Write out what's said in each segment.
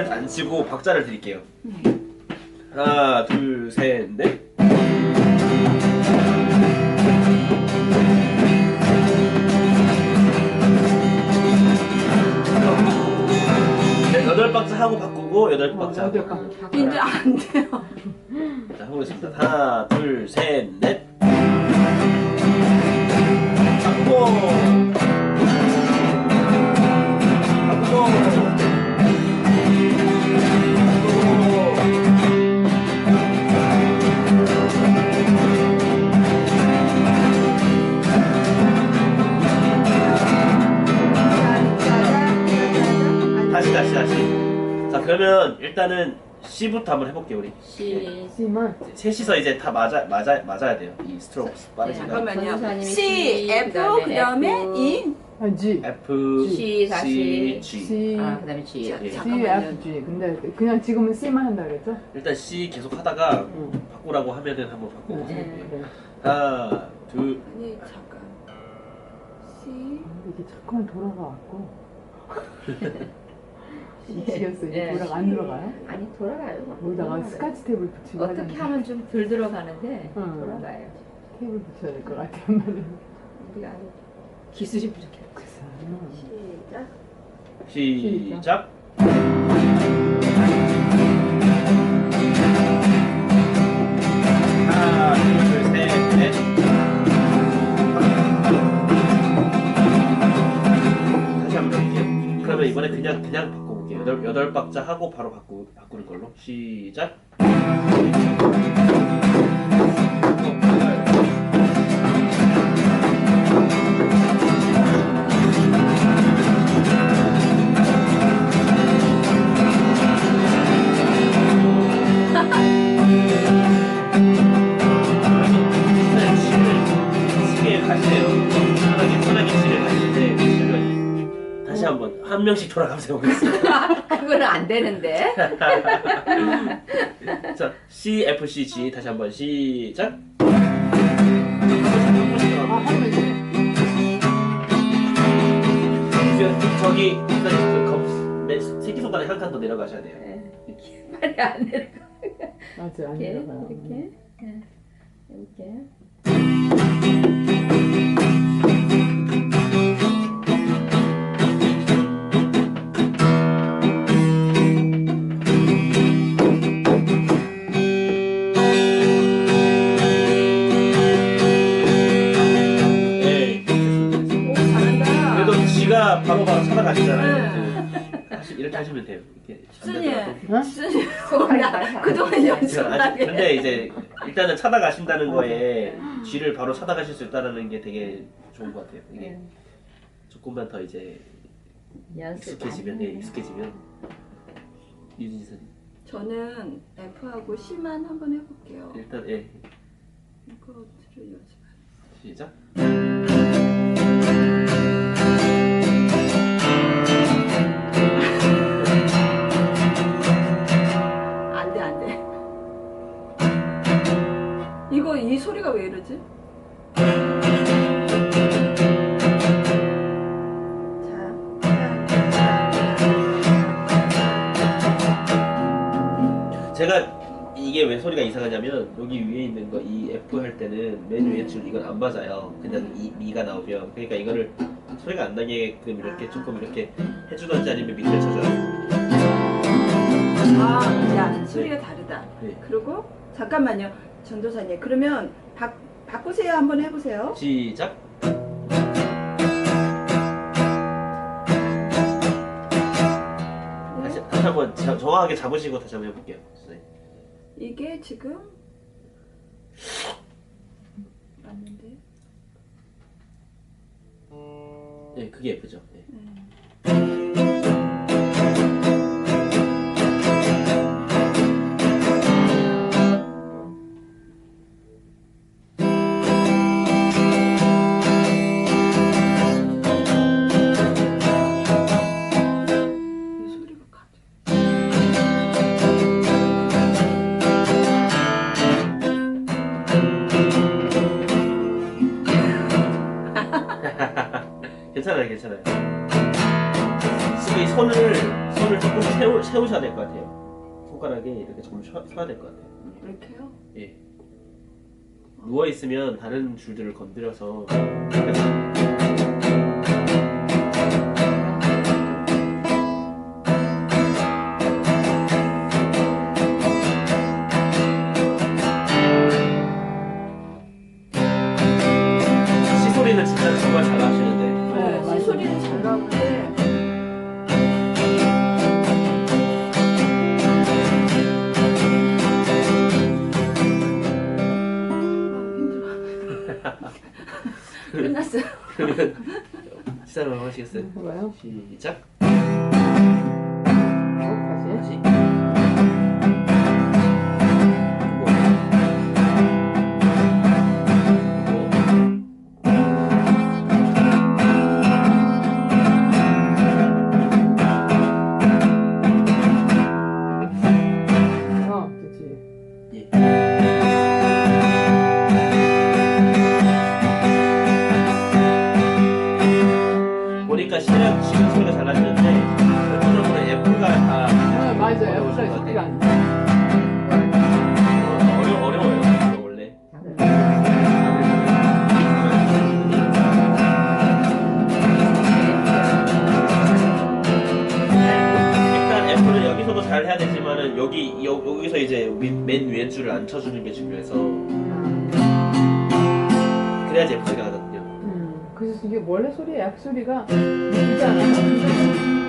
붙이고 박자를 드릴게요. 하나, 둘, 셋, 넷. 네, 여덟 박자 하고 바꾸고 여덟 박자. 하고 박. 바꾸고. 이제 안 돼요. 자, 해보겠습니다. 하나, 둘, 셋, 일단은 C부터 한번 해볼게요, 우리. 시. C만 셋이서 이제 다 맞아 맞아 맞아야 돼요. 이 스트로크 빠르지가. 잠깐만요. 전도사님이 C, C, F, 그 다음에 그 다음에 F. E. 아, G. F C 다시. G. C. 아 그 다음에 G. 자, 예. C, 잠깐만요. F, G. 근데 그냥 지금은 C만 한다 그랬죠? 일단 C 계속 하다가 응. 바꾸라고 하면은 한번 바꿔보세요. 네. 그래. 하나, 둘, 아니 잠깐. C. 근데 이게 잠깐 돌아가갖고. 미치겠어. 이게 네. 돌아가 안 들어가요? 아니 돌아가요. 여기다가 돌아가요. 스카치 테이블 붙이고 어떻게 하는데 하면 좀 덜 들어가는데 응. 돌아가요. 테이블 붙여야 될 것 같아요. 우리가 아주 기술이 부족해. 그래서 시작. 시작. 하나, 둘, 셋, 넷. 다시 한번 해볼게요. 그러면 이번에 그냥 그냥. 여덟 여덟 박자 하고 바로 바꾸 바꾸는 걸로. 시작. 한번 한 명씩 돌아가면서 해보겠습니다. 그거는 안 되는데. 자, C F C G 다시 한번 시작. 아, 저- 저기 일단 그 검- 네, 새끼 손가락 한 칸 더 내려가셔야 돼요. 이렇게 말이 안 돼. 맞아 안 이렇게 들어가요. 이렇게 예. 이렇게. 많이 그동안 연습하게. 근데 이제 일단은 찾아가신다는 거에 쥐를 바로 찾아가실 수 있다는 게 되게 좋은 것 같아요. 이게 예. 조금만 더 이제 연습 익숙해지면 예, 익숙해지면 유진이 선님 저는 F하고 C만 한번 해볼게요. 일단 예 이거를 연습. 시작. 소리가 이상하냐면 여기 위에 있는 거 이 F 할 때는 맨 위에 줄 이건 안 맞아요. 그냥 이 미가 나오면 그러니까 이거를 소리가 안 나게끔 이렇게 조금 이렇게 해주던지 아니면 밑에 쳐줘요. 아, 야 소리가 다르다. 네. 그리고 잠깐만요, 전도사님. 그러면 바, 바꾸세요 한번 해보세요. 시작. 다시, 다시 한번 자- 정확하게 잡으시고 다시 한번 해볼게요. 선생님. 이게 지금 맞는데? 네, 그게 예쁘죠. 네. 네. 손가락에 이렇게 서, 서야 될 것 같아요. 이렇게요? 예. 누워 있으면 다른 줄들을 건드려서 그러면 시작을 한번 하시겠어요? 해봐요. 시작. 줄을 안 쳐주는 게 중요해서 그래야지 F가 나거든요. 음, 그래서 이게 원래 소리의 약 소리가 있잖아.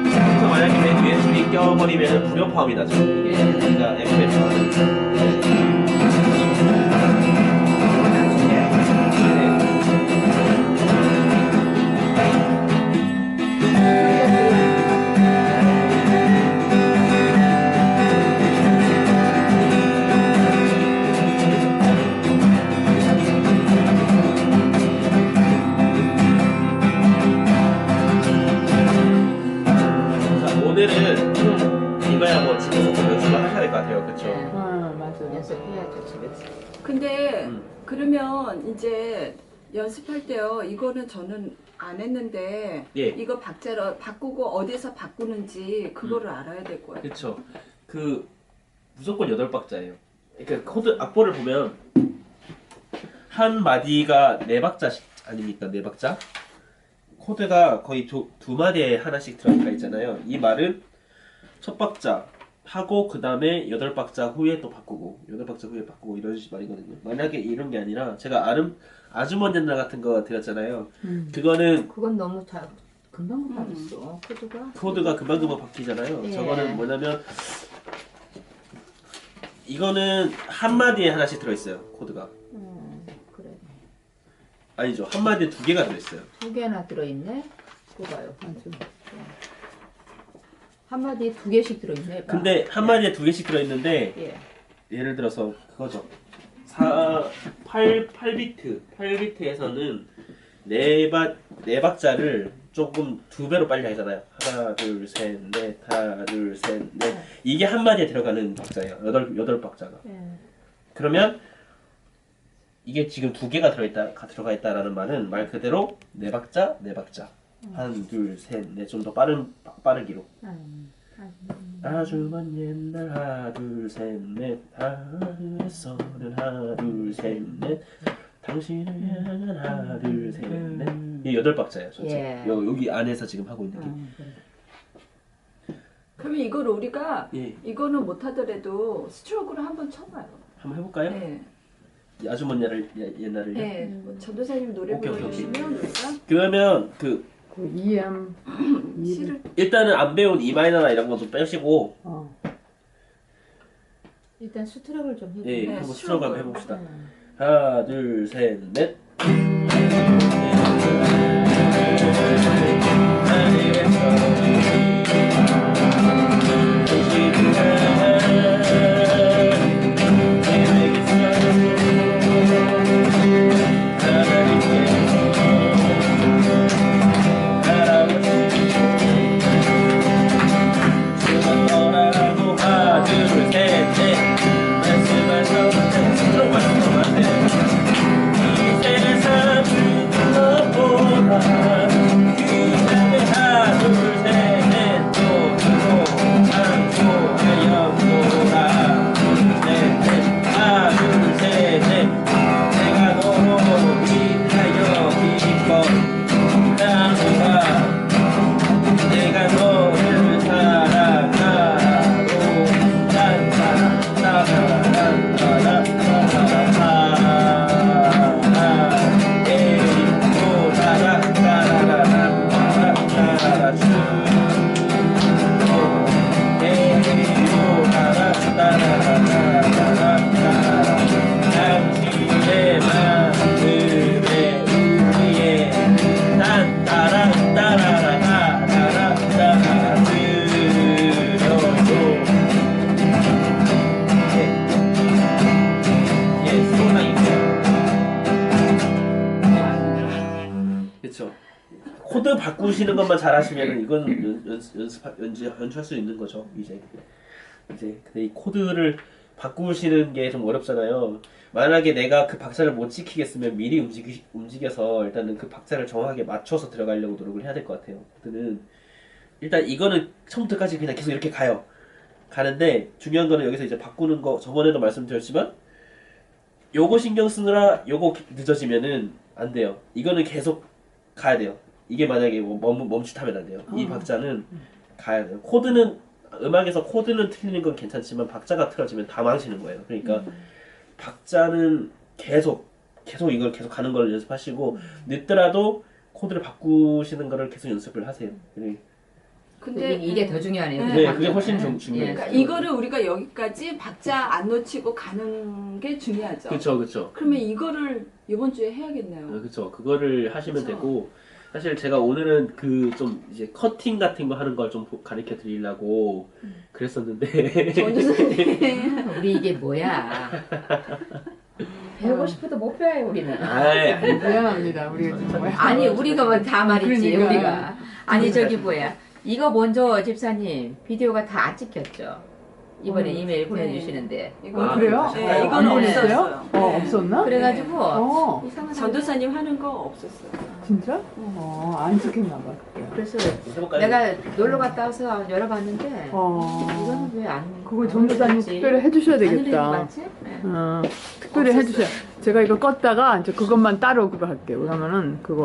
그래서 만약에 맨 위에 줄이 껴버리면 불협화음이 나죠. 이게 그러니까 F 오늘은 이거야 뭐 집에서 연습을 하셔야 될 것 같아요. 그렇죠? 아, 맞아요. 연습해야죠 집에서. 근데 음. 그러면 이제 연습할 때요. 이거는 저는 안 했는데 예. 이거 박자로 바꾸고 어디서 바꾸는지 그거를 음. 알아야 될 거예요. 그렇죠. 그 무조건 여덟 박자예요. 그러니까 코드 악보를 보면 한 마디가 네 박자씩 아닙니까? 네 박자? 코드가 거의 두, 두 마디에 하나씩 들어가 있잖아요. 이 말은 첫 박자 하고 그 다음에 여덟 박자 후에 또 바꾸고 여덟 박자 후에 바꾸고 이런 식 말이거든요. 만약에 이런 게 아니라 제가 아름 아주머니 옛날 같은 거 드렸잖아요. 음. 그거는 그건 너무 잘 금방 금방 했어. 코드가. 코드가 금방 금방 바뀌잖아요. 예. 저거는 뭐냐면 이거는 한 마디에 하나씩 들어있어요. 코드가 음. 아니죠. 한 마디에 두 개가 들어있어요. 두 개나 들어있네. 뽑아요. 한 마디에 두 개씩 들어있네. 봐. 근데 한 마디에 두 개씩 들어있는데 예. 예를 들어서 그거죠. 4, 8, 8비트 8비트에서는 네, 바, 네 박자를 조금 두 배로 빨리 하잖아요. 하나, 둘, 셋, 넷, 하나, 둘, 셋, 넷. 이게 한 마디에 들어가는 박자예요. 여덟, 여덟 박자가. 예. 그러면 이게 지금 두 개가 들어있다 가- 들어가 있다라는 말은 말 그대로 네 박자 네 박자 한 둘 셋 넷 좀 더 빠른 빠- 빠르기로 음. 아주 먼 옛날 하나 둘 셋 넷 하늘에서는 하나 둘 셋 넷 당신을 향한 하나 둘 셋 넷 이 여덟 박자예요 전체 예. 여, 여기 안에서 지금 하고 있는 게 음, 그래. 그러면 이걸 우리가 예. 이거는 못하더라도 스트로크를 한번 쳐봐요. 한번 해볼까요? 네. 이 아주 먼 옛날 옛날을요 네. 뭐 전도사님 노래 오케이, 오케이, 오케이. 불러주시면 우리가 그러면 그그 EM, E 시를 일단은 안 배운 E 마이너나 이런 거좀 빼시고 어. 일단 수트럭을 좀 해볼게요. 예 네, 한번. 수록 한번 해봅시다. 음. 하나, 둘, 셋, 넷. 바꾸시는 것만 잘하시면 이건 연, 연, 연습 연주 연주할 수 있는 거죠 이제 이제 근데 이 코드를 바꾸시는 게 좀 어렵잖아요. 만약에 내가 그 박자를 못 지키겠으면 미리 움직이, 움직여서 일단은 그 박자를 정확하게 맞춰서 들어가려고 노력을 해야 될 것 같아요. 코드는 일단 이거는 처음부터까지 그냥 계속 이렇게 가요. 가는데 중요한 거는 여기서 이제 바꾸는 거 저번에도 말씀드렸지만 요거 신경 쓰느라 요거 늦어지면은 안 돼요. 이거는 계속 가야 돼요. 이게 만약에 뭐 멈, 멈칫하면 안 돼요. 이 어. 박자는 가야 돼요. 코드는 음악에서 코드는 틀리는 건 괜찮지만 박자가 틀어지면 다 망치는 거예요. 그러니까 박자는 계속 계속 이걸 계속 가는 걸 연습하시고 늦더라도 코드를 바꾸시는 거를 계속 연습을 하세요. 네, 근데 이게, 더 중요하네요. 네, 네. 그게 훨씬 중- 중요해요. 예. 그러니까 이거를 우리가 여기까지 박자 안 놓치고 가는 게 중요하죠. 그렇죠, 그렇죠. 그러면 이거를 이번 주에 해야겠네요. 그렇죠. 그거를 하시면 그쵸. 되고 사실 제가 오늘은 그 좀 이제 커팅 같은 거 하는 걸 좀 가르쳐 드리려고 그랬었는데 전주선생님 우리 이게 뭐야? 배우고 싶어도 못 배워요 우리는. 아이, 아니, 미안합니다. 우리가 정말. 아니 우리가 뭐 다 말이지 그러니까. 우리가. 아니 저기 뭐야? 이거 먼저 집사님 비디오가 다 안 찍혔죠? 이번에 음, 이메일 네. 보내주시는데 이거 아, 그래요? 네, 네, 어, 안 보냈어요? 없었어요. 어, 네. 없었나? 그래가지고 어. 전도사님 하는 거 없었어요. 진짜? 어, 안 찍혔나 봐. 그래서? 내가 놀러 갔다 와서 열어봤는데 어. 이거는 왜 안 그거 전도사님 특별히 해주셔야 되겠다. 맞지? 네. 어, 특별히 해주셔. 제가 이거 껐다가 이제 그것만 따로 그거 할게요. 그러면은 그거.